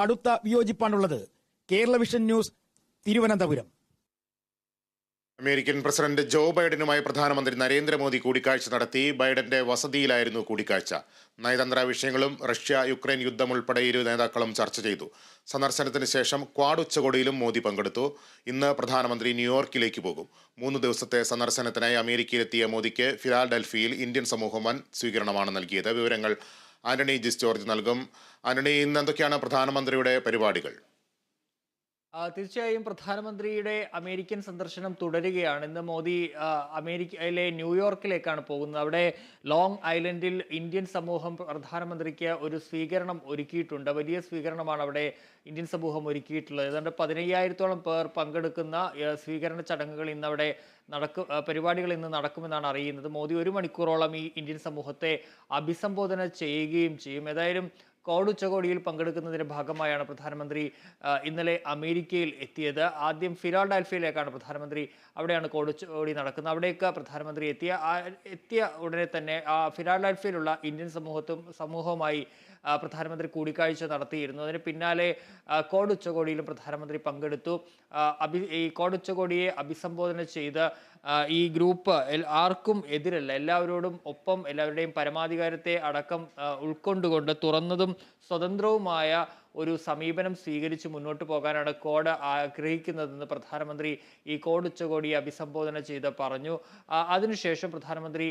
അടുത്ത വിയോജിപ്പാണുള്ളത്. Kerala vision news Thiruvananthapuram. American president Joe ബൈഡനുമായി പ്രധാനമന്ത്രി നരേന്ദ്രമോദി കൂടിക്കാഴ്ച നടത്തി. ബൈഡന്റെ വസതിയിലായിരുന്നു കൂടിക്കാഴ്ച. നയതന്ത്ര വിഷയങ്ങളും റഷ്യ യുക്രൈൻ യുദ്ധം ഉൾപ്പെടെ ഇരു നേതാക്കളും ചർച്ച ചെയ്തു. സന്ദർശനത്തിന് ശേഷം ക്വാഡ് ഉച്ചകോടിയിലും മോദി പങ്കെടുത്തു. ഇന്ന് പ്രധാനമന്ത്രി ന്യൂയോർക്കിലേക്ക് പോകും. മൂന്ന് ദിവസത്തെ സന്ദർശനത്തിനായി അമേരിക്കയിലെത്തിയ മോദിക്ക് ഫിലാഡൽഫിയിൽ ഇന്ത്യൻ സമൂഹം വൻ സ്വീകരണമാണ് നൽകിയത്. വിവരങ്ങൾ ആന്റണി ജിസ് ജോർജ് നൽകും. ആന്റണി ഇന്ന് എന്തൊക്കെയാണ് പ്രധാനമന്ത്രിയുടെ പരിപാടികൾ? തീർച്ചയായും പ്രധാനമന്ത്രിയുടെ അമേരിക്കൻ സന്ദർശനം തുടരുകയാണ്. ഇന്ന് മോദി അമേരിക്കയിലെ ന്യൂയോർക്കിലേക്കാണ് പോകുന്നത്. അവിടെ ലോങ് ഐലൻഡിൽ ഇന്ത്യൻ സമൂഹം പ്രധാനമന്ത്രിക്ക് ഒരു സ്വീകരണം ഒരുക്കിയിട്ടുണ്ട്. വലിയ സ്വീകരണമാണ് അവിടെ ഇന്ത്യൻ സമൂഹം ഒരുക്കിയിട്ടുള്ളത്. ഏതാണ്ട് പതിനയ്യായിരത്തോളം പേർ പങ്കെടുക്കുന്ന സ്വീകരണ ചടങ്ങുകൾ ഇന്ന് അവിടെ നടക്കും പരിപാടികൾ ഇന്ന് നടക്കുമെന്നാണ് അറിയുന്നത്. മോദി ഒരു മണിക്കൂറോളം ഈ ഇന്ത്യൻ സമൂഹത്തെ അഭിസംബോധന ചെയ്യുകയും ചെയ്യും. ഏതായാലും കോഡ് ഉച്ചകോടിയിൽ പങ്കെടുക്കുന്നതിന്റെ ഭാഗമായാണ് പ്രധാനമന്ത്രി ഇന്നലെ അമേരിക്കയിൽ എത്തിയത്. ആദ്യം ഫിലാഡൽഫിയയിലേക്കാണ് പ്രധാനമന്ത്രി അവിടെയാണ് കോഡ് ഉച്ചകോടി നടക്കുന്നത്. അവിടേക്ക് പ്രധാനമന്ത്രി എത്തിയ എത്തിയ ഉടനെ തന്നെ ആ ഫിലാഡൽഫിയയിലുള്ള ഇന്ത്യൻ സമൂഹത്തും സമൂഹവുമായി പ്രധാനമന്ത്രി കൂടിക്കാഴ്ച നടത്തിയിരുന്നു. അതിന് പിന്നാലെ കോഡ് ഉച്ചകോടിയിലും പ്രധാനമന്ത്രി പങ്കെടുത്തു. അഭി ഈ കോഡ് ഉച്ചകോടിയെ അഭിസംബോധന ചെയ്ത് ഈ ഗ്രൂപ്പ് ആർക്കും എതിരല്ല. എല്ലാവരോടും ഒപ്പം എല്ലാവരുടെയും പരമാധികാരത്തെ അടക്കം ഉൾക്കൊണ്ടുകൊണ്ട് തുറന്നതും സ്വതന്ത്രവുമായ ഒരു സമീപനം സ്വീകരിച്ച് മുന്നോട്ട് പോകാനാണ് കോഡ് ആഗ്രഹിക്കുന്നതെന്ന് പ്രധാനമന്ത്രി ഈ കോഡ് ഉച്ചകോടി അഭിസംബോധന ചെയ്ത് പറഞ്ഞു. അതിനുശേഷം പ്രധാനമന്ത്രി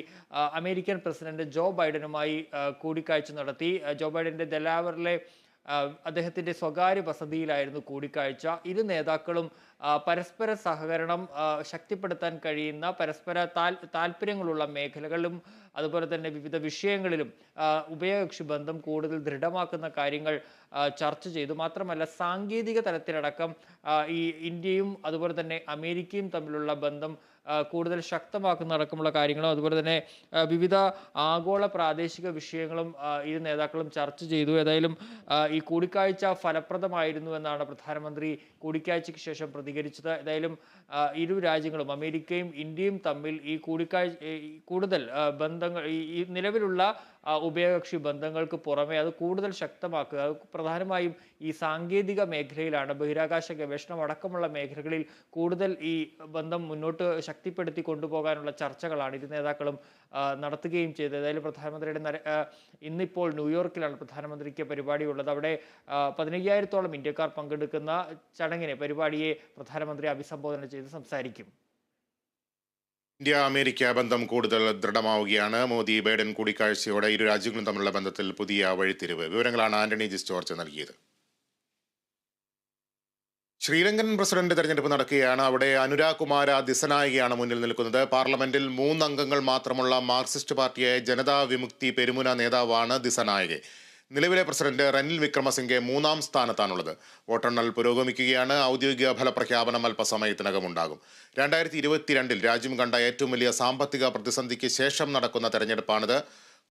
അമേരിക്കൻ പ്രസിഡന്റ് ജോ ബൈഡനുമായി കൂടിക്കാഴ്ച നടത്തി. ജോ ബൈഡന്റെ ഡെലാവറിലെ ആ, അദ്ദേഹത്തിന്റെ സ്വകാര്യ വസതിയിലായിരുന്നു കൂടിക്കാഴ്ച. ഇരു നേതാക്കളും പരസ്പര സഹകരണം ശക്തിപ്പെടുത്താൻ കഴിയുന്ന പരസ്പര താൽ താല്പര്യങ്ങളുള്ള മേഖലകളിലും അതുപോലെ തന്നെ വിവിധ വിഷയങ്ങളിലും ഉഭയകക്ഷി ബന്ധം കൂടുതൽ ദൃഢമാക്കുന്ന കാര്യങ്ങൾ ചർച്ച ചെയ്തു. മാത്രമല്ല സാങ്കേതിക തലത്തിലടക്കം ഈ ഇന്ത്യയും അതുപോലെ തന്നെ അമേരിക്കയും തമ്മിലുള്ള ബന്ധം കൂടുതൽ ശക്തമാക്കുന്ന അടക്കമുള്ള കാര്യങ്ങളും അതുപോലെ തന്നെ വിവിധ ആഗോള പ്രാദേശിക വിഷയങ്ങളും ഇരു നേതാക്കളും ചർച്ച ചെയ്തു. ഏതായാലും ഈ കൂടിക്കാഴ്ച ഫലപ്രദമായിരുന്നു എന്നാണ് പ്രധാനമന്ത്രി കൂടിക്കാഴ്ചയ്ക്ക് ശേഷം പ്രതികരിച്ചത്. ഏതായാലും ഇരു രാജ്യങ്ങളും അമേരിക്കയും ഇന്ത്യയും തമ്മിൽ ഈ കൂടിക്കാഴ്ച കൂടുതൽ ബന്ധങ്ങൾ ഈ നിലവിലുള്ള ഉഭയകക്ഷി ബന്ധങ്ങൾക്ക് പുറമെ അത് കൂടുതൽ ശക്തമാക്കുക. പ്രധാനമായും ഈ സാങ്കേതിക മേഖലയിലാണ്. ബഹിരാകാശ ഗവേഷണം അടക്കമുള്ള മേഖലകളിൽ കൂടുതൽ ഈ ബന്ധം മുന്നോട്ട് ശക്തിപ്പെടുത്തി കൊണ്ടുപോകാനുള്ള ചർച്ചകളാണ് ഇരു നേതാക്കളും നടത്തുകയും ചെയ്തത്. ഏതായാലും പ്രധാനമന്ത്രിയുടെ ഇന്നിപ്പോൾ ന്യൂയോർക്കിലാണ് പ്രധാനമന്ത്രിക്ക് പരിപാടിയുള്ളത്. അവിടെ ആ, പതിനയ്യായിരത്തോളം ഇന്ത്യക്കാർ പങ്കെടുക്കുന്ന ചടങ്ങിനെ പരിപാടിയെ പ്രധാനമന്ത്രി അഭിസംബോധന ചെയ്ത് സംസാരിക്കും. ഇന്ത്യ അമേരിക്ക ബന്ധം കൂടുതൽ ദൃഢമാവുകയാണ്. മോദി ബൈഡൻ കൂടിക്കാഴ്ചയോടെ ഇരു രാജ്യങ്ങളും തമ്മിലുള്ള ബന്ധത്തിൽ പുതിയ വഴിത്തിരിവ്. വിവരങ്ങളാണ് ആന്റണി ജിസ് ചോർച്ച നൽകിയത്. ശ്രീലങ്കൻ പ്രസിഡന്റ് തെരഞ്ഞെടുപ്പ് നടക്കുകയാണ്. അവിടെ അനുരാഗ് കുമാര ദിസനായികയാണ് മുന്നിൽ നിൽക്കുന്നത്. പാർലമെന്റിൽ മൂന്നംഗങ്ങൾ മാത്രമുള്ള മാർക്സിസ്റ്റ് പാർട്ടിയായ ജനതാ വിമുക്തി പെരുമുന നേതാവാണ് ദിസനായികെ. നിലവിലെ പ്രസിഡന്റ് റനിൽ വിക്രമസിംഗെ മൂന്നാം സ്ഥാനത്താണുള്ളത്. വോട്ടെണ്ണൽ പുരോഗമിക്കുകയാണ്. ഔദ്യോഗിക ഫലപ്രഖ്യാപനം അല്പസമയത്തിനകം ഉണ്ടാകും. രണ്ടായിരത്തി ഇരുപത്തിരണ്ടിൽ രാജ്യം കണ്ട ഏറ്റവും വലിയ സാമ്പത്തിക പ്രതിസന്ധിക്ക് ശേഷം നടക്കുന്ന തെരഞ്ഞെടുപ്പാണിത്.